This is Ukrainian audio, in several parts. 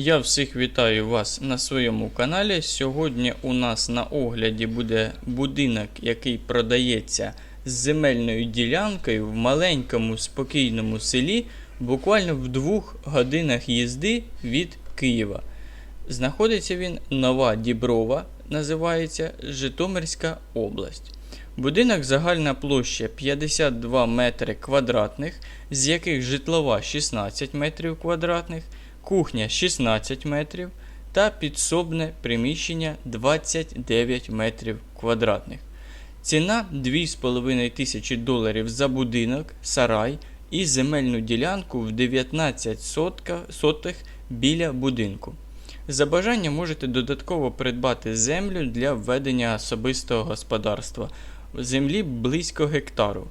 Я всіх вітаю вас на своєму каналі. Сьогодні у нас на огляді буде будинок, який продається з земельною ділянкою в маленькому спокійному селі, буквально в двох годинах їзди від Києва. Знаходиться він Нова Діброва, називається Житомирська область. Будинок загальна площа 52 метри квадратних, з яких житлова 16 метрів квадратних, кухня 16 метрів та підсобне приміщення 29 метрів квадратних. Ціна 2,5 тисячі доларів за будинок, сарай і земельну ділянку в 19 сотка, сотих біля будинку. За бажанням можете додатково придбати землю для введення особистого господарства. Землі близько гектару.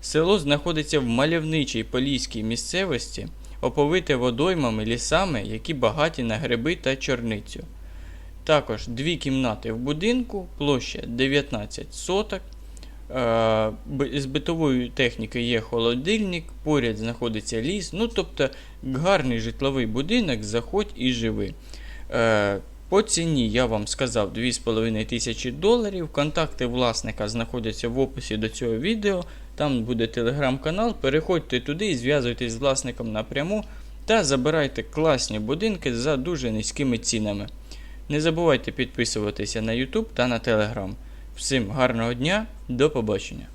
Село знаходиться в мальовничій поліській місцевості, оповите водоймами, лісами, які багаті на гриби та чорницю. Також дві кімнати в будинку, площа 19 соток. Е, З битової техніки є холодильник, поряд знаходиться ліс. Ну, тобто гарний житловий будинок, заходь і живи. По ціні я вам сказав 2,5 тисячі доларів. Контакти власника знаходяться в описі до цього відео. Там буде телеграм-канал. Переходьте туди і зв'язуйтесь з власником напряму та забирайте класні будинки за дуже низькими цінами. Не забувайте підписуватися на YouTube та на Telegram. Всім гарного дня, до побачення!